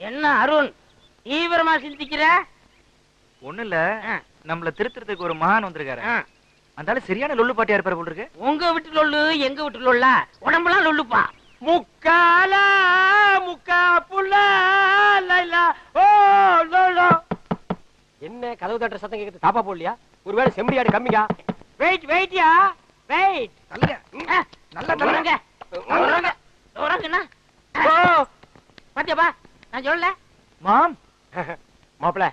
என்ன அருண் தீவிரமா சிந்திக்கிற? ஒண்ணு இல்ல. நம்மள திருத்துறதுக்கு ஒரு மகான் வந்திருக்காரு. ஆ. அந்த ஆளு சரியான லொல்லு பாட்டியா இருப்பாரு போல இருக்கு. உங்க வீட்டு லொல்லு எங்க வீட்டு லொல்லா? உடம்பெல்லாம் லொல்லுப்பா. முக்கால முக்கா புள்ள லைலா. ஓ லோலோ என்ன கதவு தட்டுற சத்தம் கேக்குது? தாப்பா போடலையா ஒருவேளை செம்படியாடு கம்மியா வெயிட் வெயிட்யா வெயிட் நல்லா உறங்க, உறங்குண்ணா. பாத்தியாப்பா நான் சொல்லல. மாம். மாப்பிள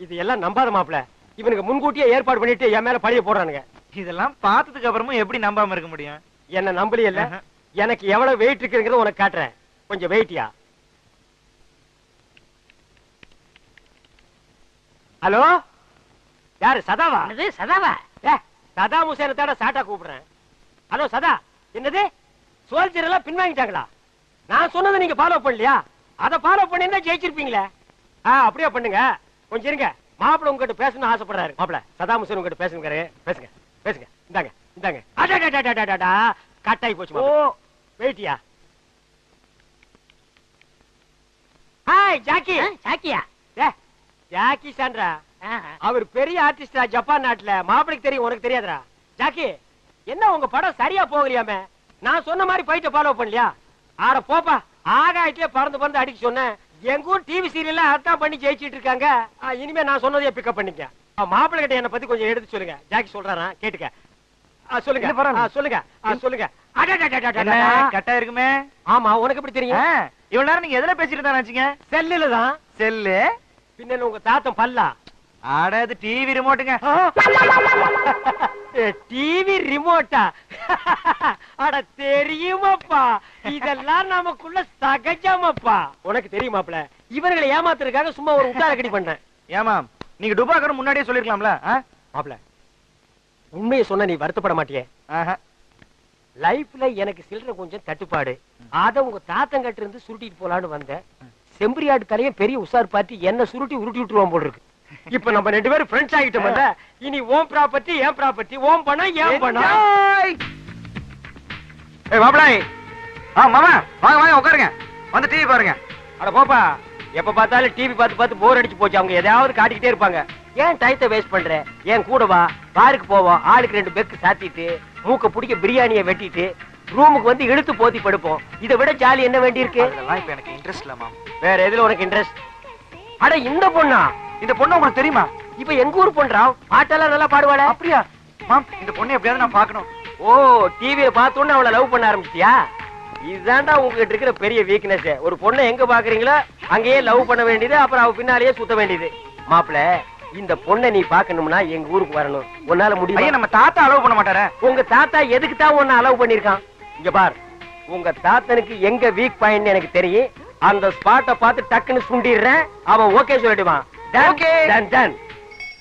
இது எல்லாம் நம்பாத மாப்பிள இவனுக்கு முன்கூட்டியே ஏற்பாடு பண்ணிட்டு என் மேல பழிய போடுறானுங்க. இதெல்லாம் பார்த்ததுக்கு அப்புறமும் எப்படி நம்பாம இருக்க முடியும்? என்ன நம்பலையில ஆஹா. எனக்கு எவ்வளவு வெயிட் இருக்குங்கிறத உனக்கு காட்டுறேன். கொஞ்சம் வெயிட்டியா ஹலோ? யாரு சதாவா? என்னது சதாவா? ஏ, சதாம் ஹுசேனை தேட சாட்டா கூப்பிடுறேன். ஹலோ சதா என்னது? சோல்ஜர் எல்லாம் பின்வாங்கிட்டாங்களா நான் சொன்னதை நீங்க ஃபாலோ பண்ணலையா? அதை ஃபாலோ பண்ணிருந்தா ஜெயிச்சிருப்பீங்களே. ஆ அப்படியே பண்ணுங்க. கொஞ்சம் இருங்க. மாப்பிள்ள உங்ககிட்ட பேசணும்னு ஆசைப்படுறாரு. மாப்பிள்ள சதாம் ஹுசேன் உங்ககிட்ட பேசுங்கிறாரு பேசுங்க பேசுங்க. இந்தாங்க இந்தாங்க. அடடடடடடடா கட்டாயி போச்சு ஓ வெயிட்டியா? Hi Jackie. ஆ, சாக்கியா ஏ, ஜாக்கி சாண்ட்ரா. அவர் பெரிய ஆர்டிஸ்டா ஜப்பான் நாட்டுல. மாப்பிளைக்கு தெரியும் உனக்கு தெரியாதுடா. ஜாக்கி என்ன உங்க படம் சரியா போகலையாமே? நான் சொன்ன மாதிரி போயிட்டு ஃபாலோ பண்ணலையா? ஆட போப்பா ஆகாயத்திலே பறந்து பறந்து அடிக்க சொன்னேன். எங்க ஊர் டிவி சீரியல்ல அதான் பண்ணி ஜெயிச்சிட்டு இருக்காங்க. இனிமே நான் சொன்னதையே பிக்கப் பண்ணிக்க. மாப்பிள்ளை கிட்ட என்ன பத்தி கொஞ்சம் எடுத்து சொல்லுங்க. ஜாக்கி சொல்றாரா? கேட்டுக்க. சொல்லுங்க. சொல்லுங்க. சொல்லுங்க. கட்டா இருக்குமே ஆமா உனக்கு எப்படி தெரியும்? இவ்வளவு நேரம் நீங்க எதுல பேசிட்டு நினைச்சீங்க? செல்லுல தான். செல்லு? பின்ன உங்க தாத்தன் பல்லா. ஆட அது டிவி ரிமோட்டுங்க டிவி ரிமோட்டா அட தெரியுமாப்பா. இதெல்லாம் நமக்குள்ள சகஜமாப்பா. உனக்கு தெரியுமாப்ல? இவர்களை ஏமாத்துறதுக்காக சும்மா ஒரு உத்தார கடி பண்றேன் ஏமாம் நீங்க டுபாக்கர் முன்னாடியே சொல்லிருக்கலாம்ல? மாப்ள உண்மையை சொன்ன நீ வருத்தப்பட மாட்டியே. லைஃப்ல எனக்கு சில்லற கொஞ்சம் தட்டுப்பாடு. அத உங்க தாத்தங்கிட்ட இருந்து சுருட்டிட்டு போலான்னு வந்தேன். செம்பரியாடு தலையும் பெரிய உசார் பார்த்து என்ன சுருட்டி உருட்டி விட்டுருவான் போல இருக்கு. இப்ப நம்ம ரெண்டு பேரும் ஃப்ரெண்ட்ஸ் ஆகிட்டோம்ல இனி ஓம் ப்ராப்பர்ட்டி ஏன் ப்ராப்பர்ட்டி ஓம் பணம் ஏன் பணம்! ஏய் மாப்பிளாய் ஆ மாமா வாங்க வாங்க உட்காருங்க. வந்து டிவி பாருங்க. அட போப்பா எப்ப பார்த்தாலும் டிவி பார்த்து பார்த்து போர் அடிச்சு போச்சு. அவங்க எதையாவது காட்டிக்கிட்டே இருப்பாங்க. ஏன் டயத்தை வேஸ்ட் பண்ற? ஏன் கூட வா? பாருக்கு போவோம். ஆளுக்கு ரெண்டு பெக்கு சாத்திட்டு மூக்க பிடிக்க பிரியாணியை வெட்டிட்டு ரூமுக்கு வந்து இழுத்து போத்தி படுப்போம். இதை விட ஜாலி என்ன வேண்டி இருக்கு எனக்கு இன்ட்ரெஸ்ட் இல்ல மாம். வேற எதுல உனக்கு இன்ட்ரெஸ்ட் அட இந்த பொண்ணா? இந்த பொண்ணு உங்களுக்கு தெரியுமா? இப்ப எங்க ஊர் பொண்ணா பாட்டெல்லாம் நல்லா பாடுவாள. அப்படியா? மாம் இந்த பொண்ணு எப்படியாவது நான் பார்க்கணும். ஓ டிவியில பார்த்தோன்னு அவளை லவ் பண்ண ஆரம்பிச்சியா இதுதான்டா உங்ககிட்ட இருக்கிற பெரிய வீக்னஸ் ஒரு பொண்ணை எங்க பாக்குறீங்களோ அங்கேயே லவ் பண்ண வேண்டியது அப்புறம் அவ பின்னாலேயே சுத்த வேண்டியது. மாப்பிள இந்த பொண்ணை நீ பாக்கணும்னா எங்க ஊருக்கு வரணும். உன்னால முடியும்? நம்ம தாத்தா அலோவ் பண்ண மாட்டாரே. உங்க தாத்தா எதுக்கு தான் உன்னை அலவ் பண்ணிருக்கான் இங்க பார் உங்க தாத்தனுக்கு எங்க வீக் பாயிண்ட் எனக்கு தெரியும். அந்த ஸ்பாட்டை பார்த்து டக்குன்னு சுண்டிடுறேன். அவன் ஓகே சொல்லிடுவான்.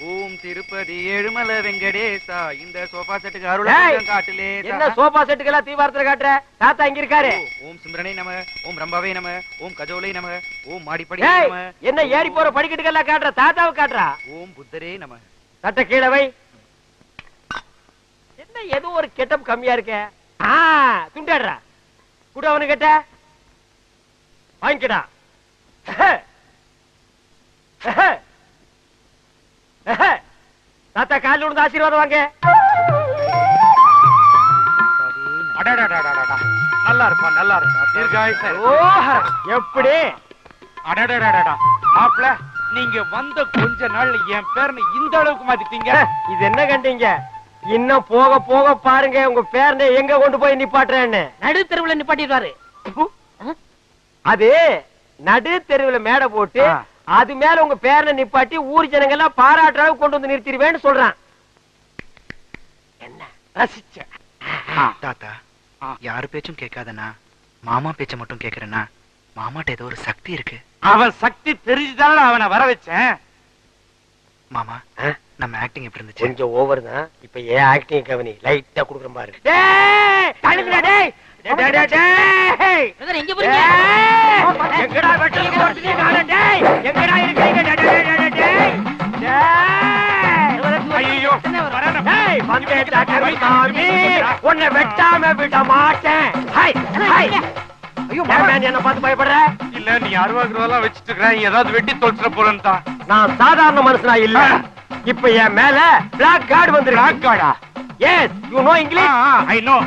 ஓம் திருப்பதி ஏழுமலை வெங்கடேசா இந்த சோஃபா செட்டுக்கு அருள் காட்டிலே என்ன சோபா செட்டுக்கெல்லாம் தீவாரத்துல காட்டுற? தாத்தா இங்க இருக்காரு. ஓம் சிம்ரனை நம ஓம் ரம்பாவே நம ஓம் கஜோலை நம ஓம் மாடிப்படி நம. என்ன ஏறி போற படிக்கட்டுக்கெல்லாம் காட்டுற? தாத்தாவை காட்டுறா? ஓம் புத்தரே நம. சட்ட கீழே வை. என்ன ஏதோ ஒரு கெட்டப் கம்மியா இருக்க? ஆ துண்டாடுறா. கூட அவனு கேட்ட வாங்கிக்கடா தாத்தா காலில் விழுந்து ஆசீர்வாதம் வாங்க. நல்லா இருப்பா நல்லா இருப்பா தீர்காயுச எப்படி அடடடடடா மாப்ள நீங்க வந்த கொஞ்ச நாள்ல என் பேர்னு இந்த அளவுக்கு மாத்திட்டீங்க இது என்ன கண்டீங்க இன்னும் போக போக பாருங்க உங்க பேரனை எங்க கொண்டு போய் நிப்பாட்டுறேன்னு நடு தெருவுல நிப்பாட்டிடுவாரு அது நடு தெருவுல மேடை போட்டு அது மேல உங்க பேரனை நிப்பாட்டி ஊர் ஜனங்க எல்லாம் பாராட்டுற அளவுக்கு கொண்டு வந்து நிறுத்திடுவேன்னு சொல்றான். என்ன? ரசிச்ச? தாத்தா யாரு பேச்சும் கேட்காதண்ணா. மாமா பேச்ச மட்டும் கேக்குறேன்னா மாமாட்ட ஏதோ ஒரு சக்தி இருக்கு. அவன் சக்தி தெரிஞ்சுதானே அவனை வர வச்சேன். மாமா? நம்ம ஆக்டிங் எப்படி இருந்துச்சு? கொஞ்சம் ஓவர் தான். இப்ப ஏன் ஆக்டிங் கவனி லைட்டா குடுக்குற பாரு டேய் தள்ளுங்கடா டேய். டேய், டேய், டேய், டேய். பிரதர், எங்க போறீங்க? டேய், எங்கடா வெட்டலுக்கு ஓட்டுனீ காலை, டேய்? எங்கடா இருக்கீங்க? டேய், டேய், டேய், டேய், டேய். ஐயோ டேய், வந்தேன்டா கருமசாமி. உன்னை வெட்டாம விட மாட்டேன். என்ன பார்த்து பயப்படுற? இல்ல நீ அருவா கிருவெல்லாம் வச்சிட்டு இருக்கிற ஏதாவது வெட்டி தொலைச்சிட போறேன்னு தான் நான் சாதாரண மனுஷனா இல்ல. இப்ப என் மேல பிளாக் கார்டு வந்திருக்கு. Black கார்டா yes you know English I know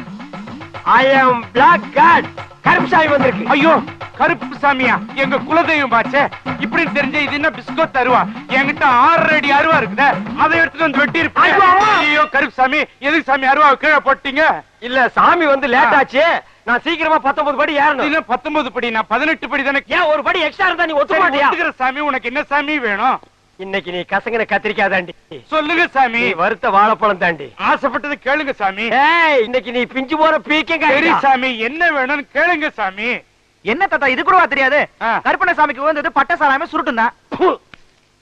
I am black card Karuppusamy வந்திருக்கு. ஐயோ கருப்பு சாமியா எங்க குலதெய்வம் பாச்சே. இப்படி தெரிஞ்ச இது என்ன பிஸ்கோத் அருவா என்கிட்ட ஆறு அடி அருவா இருக்குதே. அதை எடுத்துட்டு வந்து வெட்டி அம்மா. ஐயோ கருப்பு சாமி எதுக்கு சாமி அருவா கீழே போட்டீங்க? இல்ல சாமி வந்து லேட் ஆச்சு. நான் சீக்கிரமா 19 படி ஏறணும். இது பத்தொன்பது படி நான் பதினெட்டு படி தானே ஏன் ஒரு படி எக்ஸ்ட்ரா இருந்தா நீ ஒத்துக்க மாட்டியா? சாமி உனக்கு என்ன சாமி வேணும்? இன்னைக்கு நீ கசங்கின கத்திரிக்காய் தாண்டி சொல்லுங்க சாமி. நீ வறுத்த வாழைப்பழம் தாண்டி. ஆசைப்பட்டது கேளுங்க சாமி. இன்னைக்கு நீ பிஞ்சு போற சரி பீக்கங்க சாமி என்ன வேணும்னு கேளுங்க சாமி. என்ன தாத்தா இது கூடவா தெரியாது? ஆ. கருப்பண்ண சாமிக்கு வந்தது பட்ட சாலாம சுருட்டும் தான்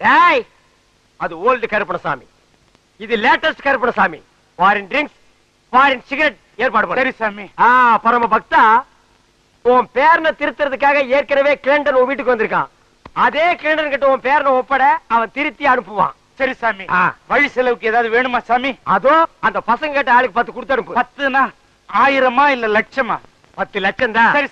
ஏய் அது ஓல்டு கருப்பணசாமி இது latest Karuppanasamy foreign drinks foreign cigarette ஏற்பாடு பண்ணு. சரி சாமி. ஆ பரம பக்தா. உன் பேரனை திருத்துறதுக்காக ஏற்கனவே கிளண்டன் உன் வீட்டுக்கு வந்திருக்கான். அதே கிளண்டன் கிட்ட உன் பேரனை ஒப்பட அவன் திருத்தி அனுப்புவான். சரி சாமி. வழி செலவுக்கு ஏதாவது வேணுமா சாமி? அதோ அந்த பசங்க கிட்ட ஆளுக்கு பத்து கொடுத்து அனுப்பு. பத்துனா ஆயிரமா இல்ல லட்சமா? பத்து லட்சம் தான் சரி